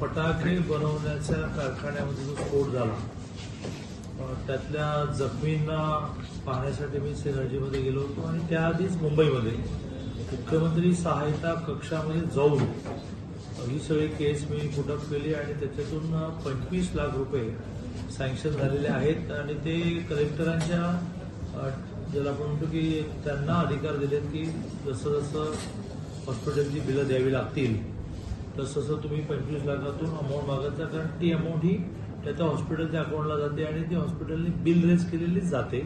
फटाके बनवण्याच्या कारखान्यामध्ये जो स्फोट झाला त्यातल्या जखमींना पाहण्यासाठी मी सिनर्जीमध्ये गेलो होतो आणि त्याआधीच मुंबईमध्ये मुख्यमंत्री सहायता कक्षामध्ये जाऊन ही सगळी केस मी पुटअप केली आणि त्याच्यातून पंचवीस लाख रुपये सँक्शन झालेले आहेत आणि ते कलेक्टरांच्या ज्याला आपण म्हणतो की त्यांना अधिकार दिलेत की जसं जसं हॉस्पिटलची बिलं द्यावी लागतील तसं तसं तुम्ही पंचवीस लाखातून अमाऊंट मागायचा कारण ती अमाऊंट ही त्या त्या हॉस्पिटलच्या अकाउंटला जाते आणि ती हॉस्पिटलने बिल रेज केलेलीच जाते.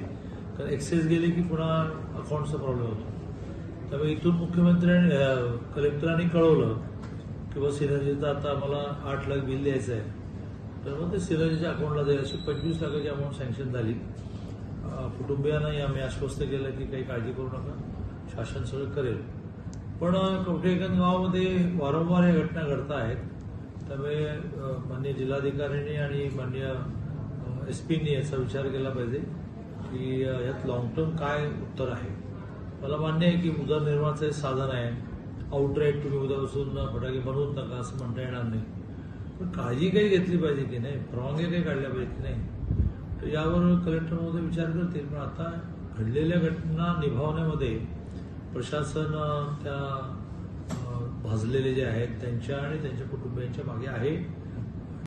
कारण एक्सेस गेले की पुन्हा अकाउंटचा प्रॉब्लेम होतो. त्यामुळे इथून मुख्यमंत्र्यांनी कलेक्टरांनी कळवलं की बस सिनर्जीचं आता आम्हाला आठ लाख बिल द्यायचं आहे. तर मग ते सिनर्जीच्या अकाउंटला जाईल. अशी पंचवीस लाखाची अमाऊंट सँक्शन झाली. कुटुंबियांनाही आम्ही आश्वस्त केलं की काही काळजी करू नका. शासन सगळं करेल. पण कवठेकन गावामध्ये वारंवार या घटना घडत आहेत. त्यामुळे मान्य जिल्हाधिकाऱ्यांनी आणि मान्य एस पीनी याचा विचार केला पाहिजे की यात लॉंग टर्म काय उत्तर आहे. मला मान्य आहे की उदरनिर्वाहाचं हे साधन आहे. आउटराईट तुम्ही उद्यापासून फटाके बनवूच नका असं म्हणता येणार नाही. पण काळजी काही घेतली पाहिजे की नाही? परवानग्या काही काढल्या पाहिजे की नाही? तर यावर कलेक्टर महोदय विचार करतील. पण आता घडलेल्या घटना निभावण्यामध्ये प्रशासन त्या भाजलेले जे आहेत त्यांच्या आणि त्यांच्या कुटुंबियांच्या मागे आहे.